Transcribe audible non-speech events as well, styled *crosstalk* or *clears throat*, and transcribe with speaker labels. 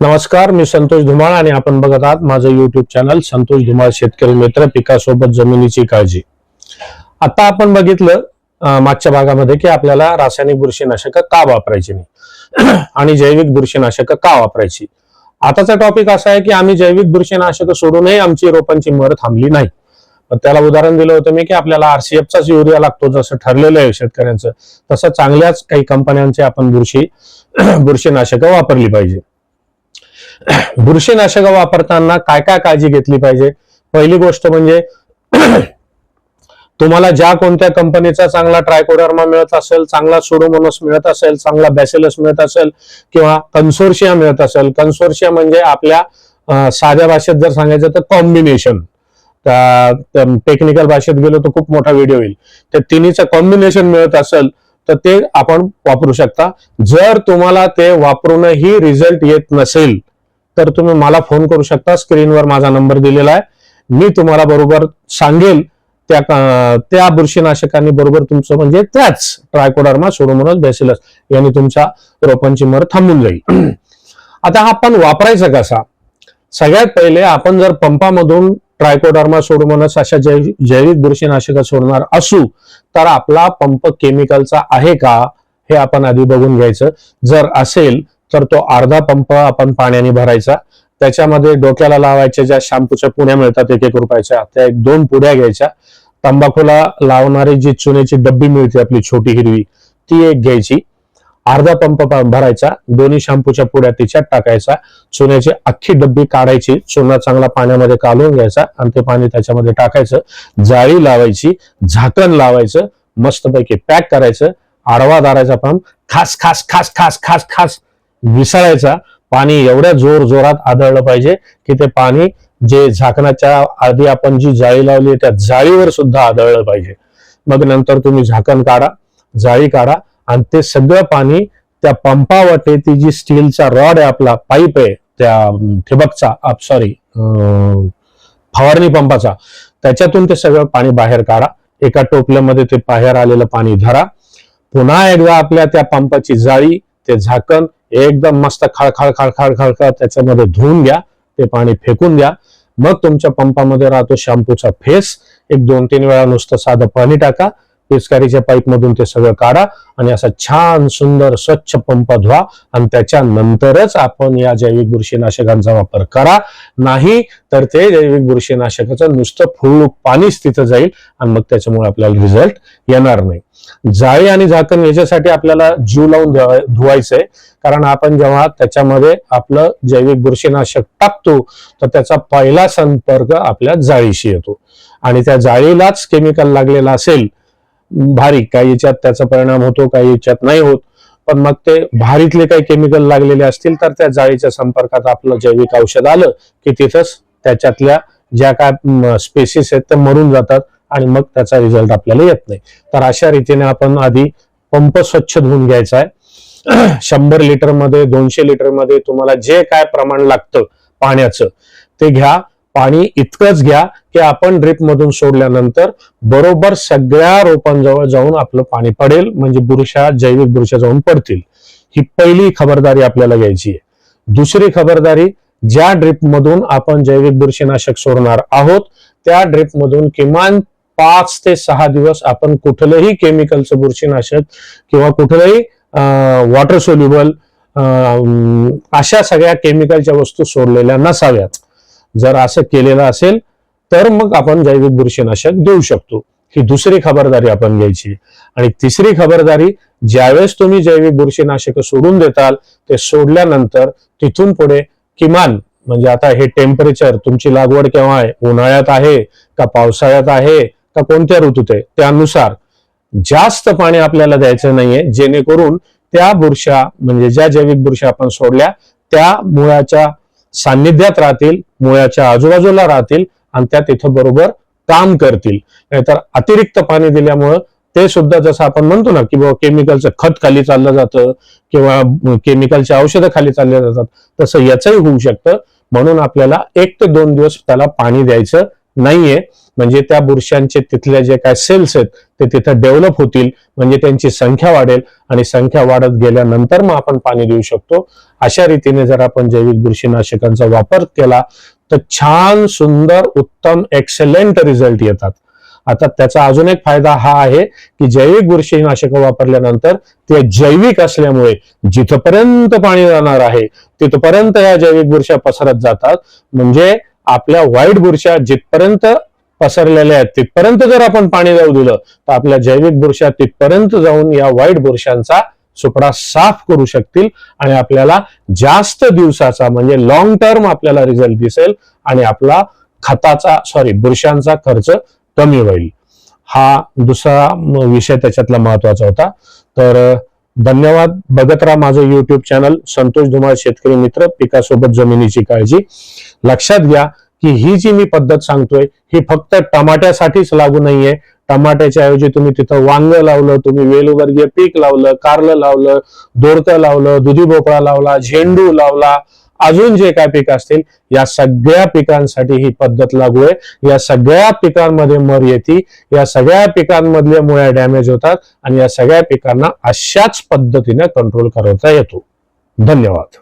Speaker 1: नमस्कार मी संतोष धुमाळ आणि आपण बघत आहात माझं युट्यूब चॅनल संतोष धुमाळ शेतकरी मित्र. पिकासोबत जमिनीची काळजी. आता आपण बघितलं मागच्या भागामध्ये की आपल्याला रासायनिक बुरशीनाशक का वापरायची नाही? *clears throat* आणि जैविक बुरशीनाशक का वापरायची? आताचा टॉपिक असा आहे की आम्ही जैविक बुरशीनाशक सोडूनही आमची रोपांची मर थांबली नाही. त्याला उदाहरण दिलं होतं मी की आपल्याला आरसीएफचाच युरिया लागतो जसं ठरलेलं आहे शेतकऱ्यांचं तसं चांगल्याच काही कंपन्यांचे आपण बुरशी *clears throat* बुरशीनाशक वापरली पाहिजे. बुरशीनाशक वापरताना काय काय काळजी घेतली पाहिजे? पहिली गोष्ट म्हणजे तुम्हाला ज्या कोणत्या कंपनीचा चांगला ट्रायकोडर्मा मिळत असेल चांगला सोडोमोनस मिळत असेल चांगला बॅसिलस मिळत असेल किंवा कन्सोर्शिया मिळत असेल कन्सोर्शिया म्हणजे आपल्या साध्या भाषेत जर सांगायचं तर कॉम्बिनेशन टेक्निकल भाषेत गेलो तर खूप मोठा व्हिडिओ येईल. तर तिन्हीचं कॉम्बिनेशन मिळत असेल तर ते आपण वापरू शकता. जर तुम्हाला ते वापरूनही रिझल्ट येत नसेल तर तुम्ही मला फोन करू शकता. स्क्रीनवर माझा नंबर दिलेला आहे. मी तुम्हाला बरोबर सांगेल. त्या त्या बुरशीनाशकांनी बरोबर तुमचं म्हणजे त्याच ट्रायकोडर्मा सोडोमोनस बेसिलस यांनी तुमच्या रोपांची मर थांबून जाईल. *clears throat* आता हा आपण वापरायचा कसा? सगळ्यात पहिले आपण जर पंपामधून ट्रायकोडर्मा सोडोमोनस अशा जैविक बुरशीनाशक सोडणार असू तर आपला पंप केमिकलचा आहे का? हे आपण आधी बघून घ्यायचं. जर असेल तर तो अर्धा पंप आपण पाण्याने भरायचा. त्याच्यामध्ये डोक्याला लावायच्या ज्या शॅम्पूच्या पुण्या मिळतात एक एक रुपयाच्या त्या एक दोन पुड्या घ्यायच्या. तंबाखूला लावणारी जी चुन्याची डब्बी मिळते आपली छोटी हिरवी ती एक घ्यायची. अर्धा पंप भरायचा दोन्ही शॅम्पूच्या पुड्या तिच्यात टाकायचा. चुन्याची अख्खी डब्बी काढायची चुना चांगला पाण्यामध्ये कालवून घ्यायचा आणि ते पाणी त्याच्यामध्ये टाकायचं. जाळी लावायची झाकण लावायचं मस्तपैकी पॅक करायचं आडवा धारायचा पंप खास खास खास खास खास खास विसरायचा पाणी एवढ्या जोर जोरात आदळलं पाहिजे की ते पाणी जे झाकणाच्या आधी आपण जी जाळी लावली त्या जाळीवर सुद्धा आदळलं पाहिजे. मग नंतर तुम्ही झाकण काढा जाळी काढा आणि ते सगळं पाणी त्या पंपावरती ती जी स्टीलचा रॉड आहे आपला पाईप आहे त्या ठिबकचा सॉरी फवारणी पंपाचा त्याच्यातून ते सगळं पाणी बाहेर काढा. एका टोपल्यामध्ये ते बाहेर आलेलं पाणी धरा. पुन्हा एकदा आपल्या त्या पंपाची जाळी ते झाकण एकदम मस्त खळखळ खळखळ खळखळ त्याच्यामध्ये धुवून घ्या ते पाणी फेकून द्या. मग तुमच्या पंपामध्ये राहतो शॅम्पूचा फेस. एक दोन तीन वेळा नुसतं साधं पाणी टाका. पिचकारीच्या पाईप मधून ते सगळं काढा आणि असा छान सुंदर स्वच्छ पंप धुवा आणि त्याच्यानंतरच आपण या जैविक बुरशीनाशकांचा वापर करा. नाही तर ते जैविक बुरशीनाशकाचं नुसतं फुळूक पाणीच तिथं जाईल आणि मग त्याच्यामुळे आपल्याला रिझल्ट येणार नाही. जाळी आणि झाकण याच्यासाठी आपल्याला जीव लावून धुवायचंय. कारण आपण जेव्हा त्याच्यामध्ये आपलं जैविक बुरशीनाशक टाकतो तर त्याचा पहिला संपर्क आपल्या जाळीशी येतो. आणि त्या जाळीलाच केमिकल लागलेला असेल भारी. काही याच्यात त्याचा परिणाम होतो काही याच्यात नाही होत. पण मग ते भारीतले काही केमिकल लागलेले असतील तर त्या जाळीच्या संपर्कात आपलं जैविक औषध आलं की तिथंच त्याच्यातल्या ज्या काय स्पेसिस आहेत त्या मरून जातात आणि मग त्याचा रिझल्ट आपल्याला येत नाही. तर अशा रीतीने आपण आधी पंप स्वच्छ धुवून घ्यायचा आहे. *clears throat* शंभर लिटरमध्ये दोनशे लिटरमध्ये तुम्हाला जे काय प्रमाण लागतं पाण्याचं ते घ्या. पाणी इतकंच घ्या की आपण ड्रिप मधून सोडल्यानंतर बरोबर सगळ्या रोपांजवळ जाऊन आपलं पाणी पडेल म्हणजे बुरशा जैविक बुरशा जाऊन पडतील. ही पहिली खबरदारी आपल्याला घ्यायची आहे. दुसरी खबरदारी ज्या ड्रिप मधून आपण जैविक बुरशीनाशक सोडणार आहोत त्या ड्रिप मधून किमान पाच ते सहा दिवस आपण कुठलंही केमिकलचं बुरशीनाशक किंवा कुठलंही वॉटर सोल्युबल अशा सगळ्या केमिकलच्या वस्तू सोडलेल्या नसाव्यात. जर असं केलेलं असेल तर मग आपण जैविक बुरशीनाशक देऊ शकतो. ही दुसरी खबरदारी आपण घ्यायची. आणि तिसरी खबरदारी ज्यावेळेस तुम्ही जैविक बुरशीनाशक सोडून देताल ते सोडल्यानंतर तिथून पुढे किमान म्हणजे आता हे टेम्परेचर तुमची लागवड केव्हा आहे? उन्हाळ्यात आहे का पावसाळ्यात आहे का कोणत्या ऋतूत आहे? त्यानुसार जास्त पाणी आपल्याला द्यायचं नाहीये जेणेकरून त्या बुरशा म्हणजे ज्या जैविक बुरशा आपण सोडल्या त्या मुळाच्या सान्निध्यात राहतील मुळाच्या आजूबाजूला राहतील आणि त्या तिथं बरोबर काम करतील. नाहीतर अतिरिक्त पाणी दिल्यामुळं ते सुद्धा जसं आपण म्हणतो ना की बाबा केमिकलचं खत खाली चाललं जातं किंवा केमिकलचे औषधं खाली चालले जातात तसं याचंही होऊ शकतं. म्हणून आपल्याला एक ते दोन दिवस त्याला पाणी द्यायचं नाहीये. म्हणजे त्या बुरशांचे तिथल्या जे काय सेल्स आहेत ते तिथं डेव्हलप होतील म्हणजे त्यांची संख्या वाढेल आणि संख्या वाढत गेल्यानंतर मग आपण पाणी देऊ शकतो. अशा रीतीने जर आपण जैविक बुरशीनाशकांचा वापर केला तर छान सुंदर उत्तम एक्सलेंट रिझल्ट येतात. आता त्याचा अजून एक फायदा हा आहे की जैविक बुरशीनाशक वापरल्यानंतर ते जैविक असल्यामुळे जिथपर्यंत पाणी जाणार आहे तिथपर्यंत या जैविक बुरश्या पसरत जातात. म्हणजे आपल्या वाईट बुरश्या जिथपर्यंत पसरलेले आहेत. तिथपर्यंत जर आपण पाणी जाऊ दिलं तर आपल्या जैविक बुरशा तिथपर्यंत जाऊन या वाईट बुरशांचा सुपडा साफ करू शकतील आणि आपल्याला जास्त दिवसाचा म्हणजे लॉंग टर्म आपल्याला रिझल्ट दिसेल आणि आपला खताचा सॉरी बुरशांचा खर्च कमी होईल. हा दुसरा विषय त्याच्यातला महत्त्वाचा होता. तर धन्यवाद. बघत राहा माझं युट्यूब चॅनल संतोष धुमाळ शेतकरी मित्र पिकासोबत जमिनीची काळजी. लक्षात घ्या की ही जी मी पद्धत सांगतोय ही फक्त टमाट्यासाठीच लागू नाहीये. टमाट्याच्या ऐवजी तुम्ही तिथं वांग लावलं तुम्ही वेलवर्गीय पीक लावलं कारलं लावलं दोरतं लावलं दुधी भोपळा लावला झेंडू लावला अजून जे काय पिकं असतील या सगळ्या पिकांसाठी ही पद्धत लागू आहे. या सगळ्या पिकांमध्ये मर येते या सगळ्या पिकांमधल्या मुळ्या डॅमेज होतात आणि या सगळ्या पिकांना अशाच पद्धतीने कंट्रोल करता येतो. धन्यवाद.